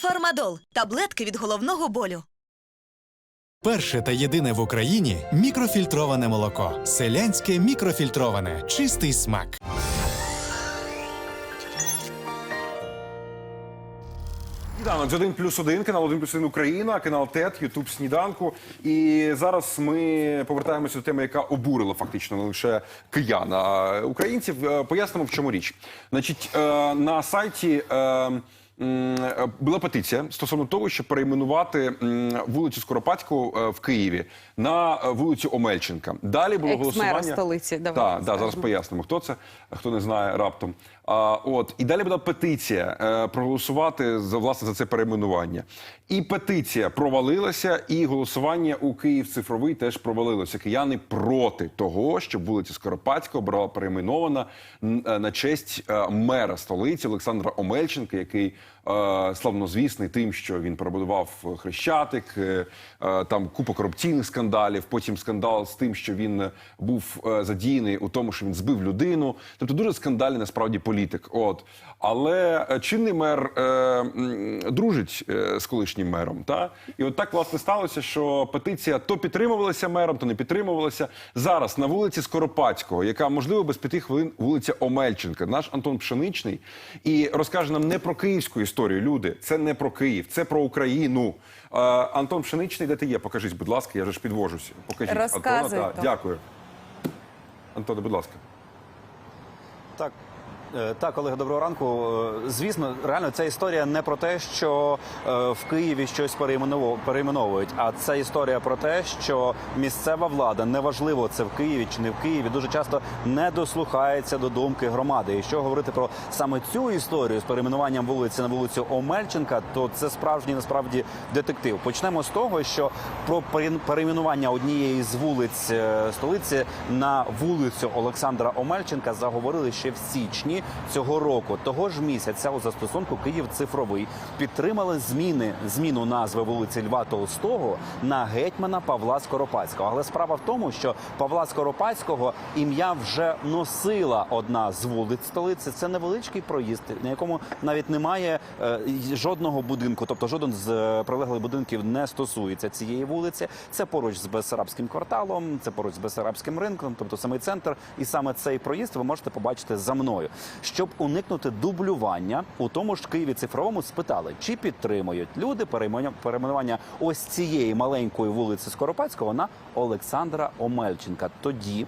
Фармадол таблетки від головного болю. Перше та єдине в Україні мікрофільтроване молоко. Селянське мікрофільтроване. Чистий смак. Сніданок з 1 плюс 1, канал 1 плюс 1 Україна, канал ТЕТ, Ютуб Сніданку. І зараз ми повертаємося до теми, яка обурила фактично не лише киян, а українців. Е, Пояснимо, в чому річ. Значить, е, на сайті. Була петиція стосовно того, щоб перейменувати вулицю Скоропадську е, в Києві на е, вулицю Омельченка. Далі було голосування. столиці, давай да, да, зараз пояснимо, хто це, хто не знає раптом. А, от і далі була петиція е, проголосувати за власне за це перейменування. І петиція провалилася, і голосування у Київ цифровий теж провалилося. Кияни проти того, щоб вулиця Скоропадського була перейменована е, на честь е, мера столиці Олександра Омельченка, який славнозвісний тим, що він перебудував хрещатик, е, е, там купа корупційних скандалів. Потім скандал з тим, що він е, був е, задіяний у тому, що він збив людину. Тобто дуже скандальний насправді політик. От але е, чинний мер е, дружить е, з колишнім мером. Та і от так власне сталося, що петиція то підтримувалася мером, то не підтримувалася. Зараз на вулиці Скоропадського, яка можливо без п'яти хвилин вулиця Омельченка, наш Антон Пшеничний, і розкаже нам не про київську історію. Люди, це не про Київ, це про Україну. Е, Антон Пшеничний, де ти є? Покажіть, будь ласка, я вже ж підвожуся. Покажіть Розказуй, Антона. та, дякую. Антоне, будь ласка. Так. Е, Так, Олег, доброго ранку. Е, Звісно, реально ця історія не про те, що е, в Києві щось перейменовують, а це історія про те, що місцева влада, неважливо це в Києві чи не в Києві, дуже часто не дослухається до думки громади. І що говорити про саме цю історію з перейменуванням вулиці на вулицю Омельченка, то це справжній насправді детектив. Почнемо з того, що про пере- перейменування однієї з вулиць столиці на вулицю Олександра Омельченка заговорили ще в січні цього року. Того ж місяця у застосунку Київ цифровий підтримали зміни зміну назви вулиці Льва Толстого на гетьмана Павла Скоропадського. Але справа в тому, що Павла Скоропадського ім'я вже носила одна з вулиць столиці. Це невеличкий проїзд, на якому навіть немає е, жодного будинку, тобто жоден з е, прилеглих будинків не стосується цієї вулиці. Це поруч з Бесарабським кварталом, це поруч з Бесарабським ринком, тобто самий центр. І саме цей проїзд ви можете побачити за мною. Щоб уникнути дублювання, у тому ж Києві цифровому спитали, чи підтримують люди перейменування- ось цієї маленької вулиці Скоропадського на Олександра Омельченка. Тоді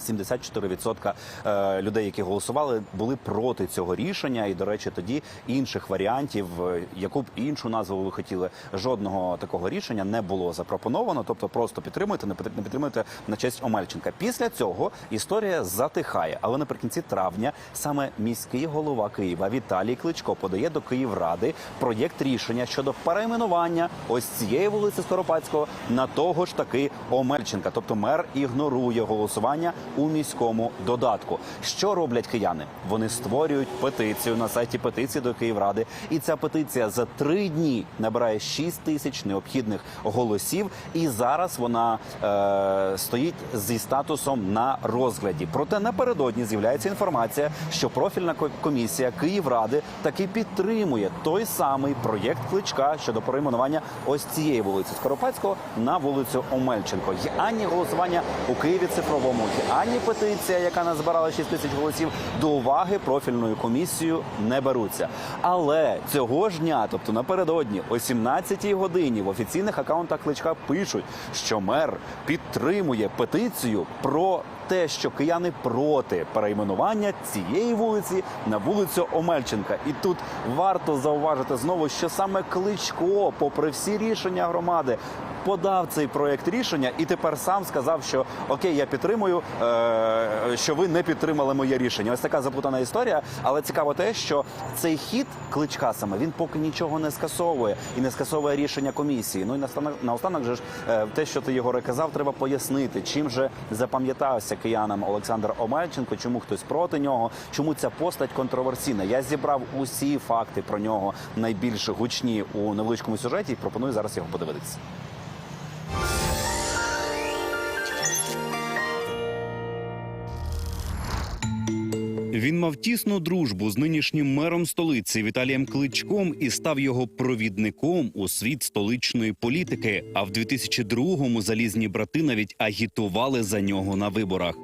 74% е, людей, які голосували, були проти цього рішення. І, до речі, тоді інших варіантів, е, яку б іншу назву ви хотіли, жодного такого рішення не було запропоновано. Тобто, просто підтримуйте, не підтр- не підтримуйте на честь Омельченка. Після цього історія затихає. Але наприкінці травня саме міський голова Києва Віталій Кличко подає до Київради проєкт рішення щодо перейменування ось цієї вулиці Скоропадського на того ж таки Омельченка. Тобто мер ігнорує голосування у міському додатку. Що роблять кияни? Вони створюють петицію на сайті петиції до Київради, і ця петиція за три дні набирає 6 тисяч необхідних голосів. І зараз вона е, стоїть зі статусом на розгляді. Проте напередодні з'являється інформація, що профільна ко- комісія Київради таки підтримує той самий проєкт кличка щодо перейменування ось цієї вулиці Скоропадського на вулицю Омельченко. Є ані голосування у Києві цифровому, є ані петиція, яка назбирала 6 тисяч голосів, до уваги профільною комісією не беруться. Але цього ж дня, тобто напередодні, о 17-й годині, в офіційних акаунтах кличка пишуть, що мер підтримує петицію про те, що кияни проти перейменування цієї вулиці на вулицю Омельченка. І тут варто зауважити знову, що саме кличко, попри всі рішення громади. Подав цей проект рішення і тепер сам сказав, що окей, я підтримую, е, що ви не підтримали моє рішення. Ось така заплутана історія. Але цікаво те, що цей хід кличка саме він поки нічого не скасовує і не скасовує рішення комісії. Ну і наостанок, наостанок же ж е, те, що ти Єгоре казав, треба пояснити, чим же запам'ятався киянам Олександр Омельченко, чому хтось проти нього, чому ця постать контроверсійна. Я зібрав усі факти про нього найбільш гучні у невеличкому сюжеті. і Пропоную зараз його подивитися. Він мав тісну дружбу з нинішнім мером столиці Віталієм Кличком і став його провідником у світ столичної політики. А в 2002-му залізні брати навіть агітували за нього на виборах.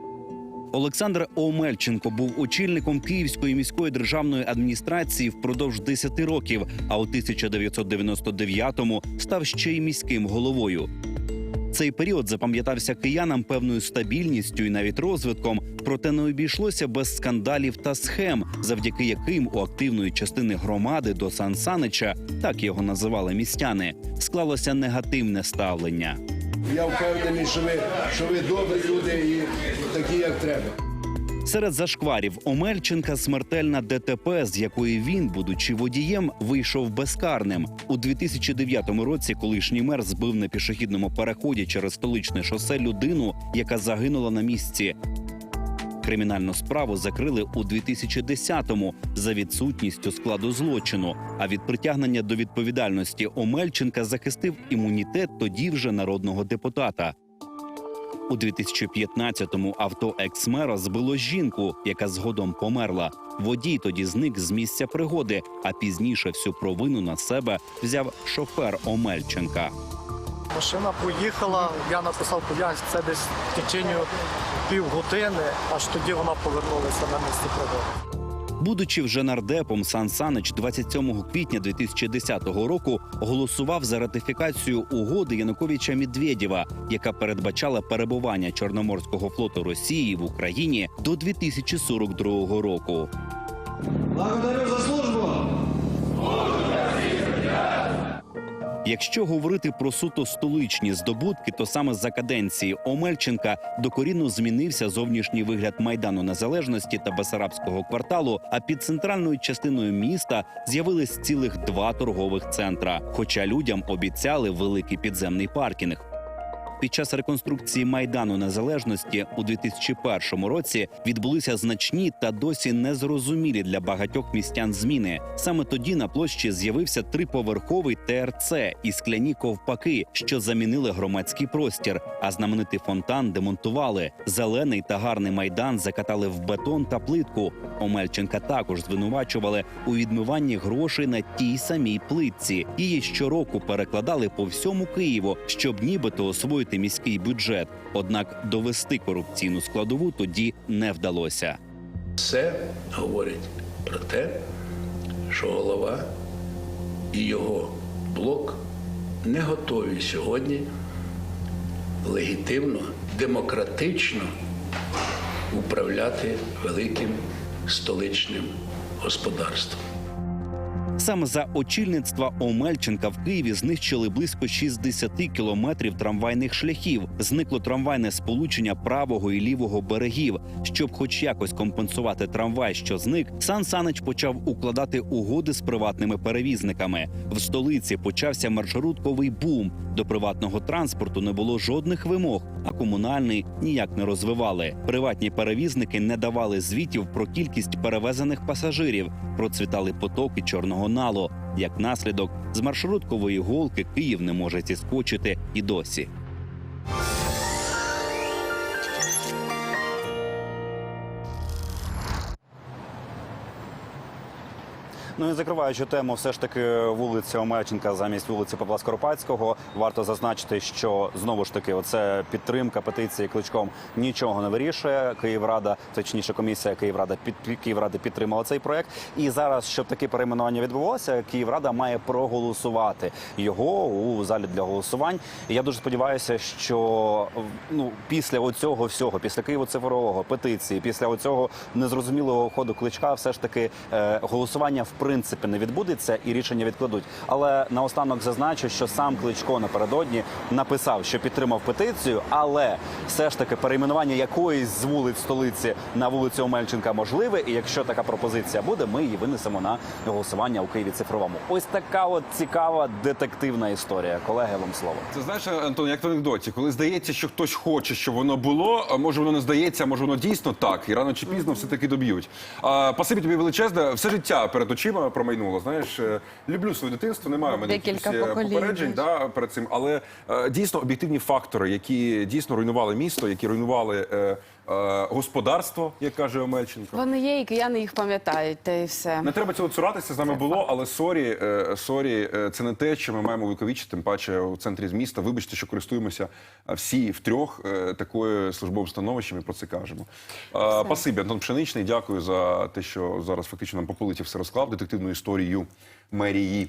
Олександр Омельченко був очільником Київської міської державної адміністрації впродовж 10 років, а у 1999-му став ще й міським головою. Цей період запам'ятався киянам певною стабільністю і навіть розвитком, проте не обійшлося без скандалів та схем, завдяки яким у активної частини громади до Сан Санича, так його називали містяни, склалося негативне ставлення. Я впевнений, що ви, що ви добрі люди і такі, як треба. Серед зашкварів Омельченка смертельна ДТП, з якої він, будучи водієм, вийшов безкарним. У 2009 році колишній мер збив на пішохідному переході через столичне шосе людину, яка загинула на місці. Кримінальну справу закрили у 2010-му за відсутністю складу злочину. А від притягнення до відповідальності Омельченка захистив імунітет тоді вже народного депутата. У 2015-му авто екс-мера збило жінку, яка згодом померла. Водій тоді зник з місця пригоди, а пізніше всю провину на себе взяв шофер Омельченка. Машина поїхала, я написав пояснення, це десь в течінню півгодини, аж тоді вона повернулася на місце пригоди. Будучи вже нардепом, Сан Санич 27 квітня 2010 року голосував за ратифікацію угоди Януковича Медведєва, яка передбачала перебування Чорноморського флоту Росії в Україні до 2042 року. Благодарю за Якщо говорити про суто столичні здобутки, то саме за каденції Омельченка докорінно змінився зовнішній вигляд майдану незалежності та Басарабського кварталу. А під центральною частиною міста з'явились цілих два торгових центра. Хоча людям обіцяли великий підземний паркінг. Під час реконструкції майдану незалежності у 2001 році відбулися значні та досі незрозумілі для багатьох містян зміни. Саме тоді на площі з'явився триповерховий ТРЦ і скляні ковпаки, що замінили громадський простір. А знаменитий фонтан демонтували. Зелений та гарний майдан закатали в бетон та плитку. Омельченка також звинувачували у відмиванні грошей на тій самій плитці. Її щороку перекладали по всьому Києву, щоб нібито освоїти міський бюджет. Однак довести корупційну складову тоді не вдалося. Все говорить про те, що голова і його блок не готові сьогодні легітимно, демократично управляти великим столичним господарством. Саме за очільництва Омельченка в Києві знищили близько 60 кілометрів трамвайних шляхів. Зникло трамвайне сполучення правого і лівого берегів. Щоб хоч якось компенсувати трамвай, що зник, Сан Санич почав укладати угоди з приватними перевізниками. В столиці почався маршрутковий бум. До приватного транспорту не було жодних вимог, а комунальний ніяк не розвивали. Приватні перевізники не давали звітів про кількість перевезених пасажирів. Процвітали потоки чорного налу. Як наслідок, з маршруткової голки Київ не може зіскочити і досі. Ну і закриваючи тему, все ж таки вулиця Омельченка замість вулиці Павла Скоропадського. Варто зазначити, що знову ж таки, оце підтримка петиції кличком нічого не вирішує. Київрада, точніше, комісія Київрада під Київради підтримала цей проект. І зараз, щоб таке перейменування відбулося, Київрада має проголосувати його у залі для голосувань. І я дуже сподіваюся, що ну після оцього всього, після Києво цифрового петиції, після оцього незрозумілого ходу кличка, все ж таки е, голосування в принципі не відбудеться і рішення відкладуть. Але наостанок зазначу, що сам Кличко напередодні написав, що підтримав петицію, але все ж таки перейменування якоїсь з вулиць столиці на вулицю Омельченка можливе. І якщо така пропозиція буде, ми її винесемо на голосування у Києві цифровому. Ось така от цікава детективна історія. Колеги, вам слово. Це знаєш, Антон, як в анекдоті, коли здається, що хтось хоче, щоб воно було, а може воно не здається, а може воно дійсно так, і рано чи пізно все таки доб'ють. А, Пасибі тобі величезне, все життя перед очима промайнуло. Знаєш, е, люблю своє дитинство, немає в мене якихось, е, попереджень да, перед цим, але е, дійсно об'єктивні фактори, які дійсно руйнували місто, які руйнували е, е, господарство, як каже Омельченко. Вони є, і кияни їх пам'ятають, та і все. Не треба цього цуратися, з нами було, але сорі, е, сорі, е, це не те, що ми маємо віковічити, тим паче у центрі з міста. Вибачте, що користуємося е, всі втрьох е, такою службовим становищем і про це кажемо. Е, Спасибі, Антон Пшеничний. Дякую за те, що зараз фактично нам по все розклав детективну історію мерії.